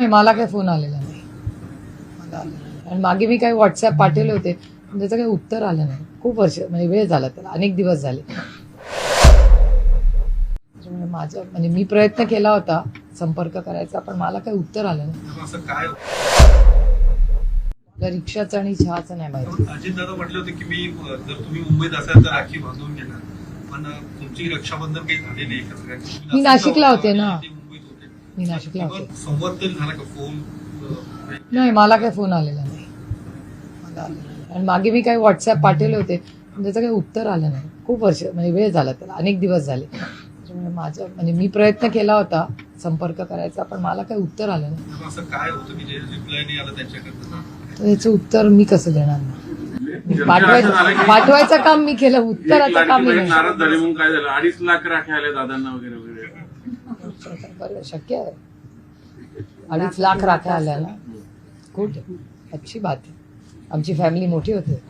नाही मला काही फोन आलेला नाही. मला आलेला नाही. आणि मागे मी काही व्हॉट्सअप पाठवले होते पण त्याचं काही उत्तर आलं नाही. खूप वर्ष म्हणजे वेळ झाला त्याला. अनेक दिवस झाले. त्याच्यामुळे माझं म्हणजे मी प्रयत्न केला होता संपर्क करायचा पण मला काही उत्तर आलं नाही. तेव्हा असं काय मला रिक्षाचं आणि चहाचं नाही माहिती. अजित दादा म्हटले होते की मी अ, जर तुम्ही मुंबईत असाल तर राखी बांधून घेणार. पण अ, तुमची रक्षाबंधन काही झाली नाही का? सगळ्यांची? तुम्ही मी नाशिकला होते ना. मी नाशिकला होते किंवा संवाद तरी झाला का फोन? अ, नाही मला काही फोन आलेला नाही. मला आलेला नाही. आणि मागे मी काही व्हॉट्सअप पाठवले होते. पण त्याचं काही उत्तर आलं नाही. खूप वर्ष म्हणजे वेळ झाला त्याला. अनेक दिवस झाले. त्याच्यामुळे माझं म्हणजे मी प्रयत्न केला होता संपर्क करायचा पण मला काही उत्तर आलं नाही. तेव्हा असं काय होतं की जे रिप्लाय नाही आलं त्यांच्याकडनं? तर याचं उत्तर मी कसं देणार ना पाठवायचं पाठवायचं काम मी केलं. उत्तराचं काम मी नाही. नाराज झाले म्हणून काय झालं? अडीच लाख राखे आले दादांना वगैरे वगैरे. बरं शक्य आहे. अडीच लाख राख्या आल्या ना? गुड अच्छी बात आहे. आमची फॅमिली मोठी होते.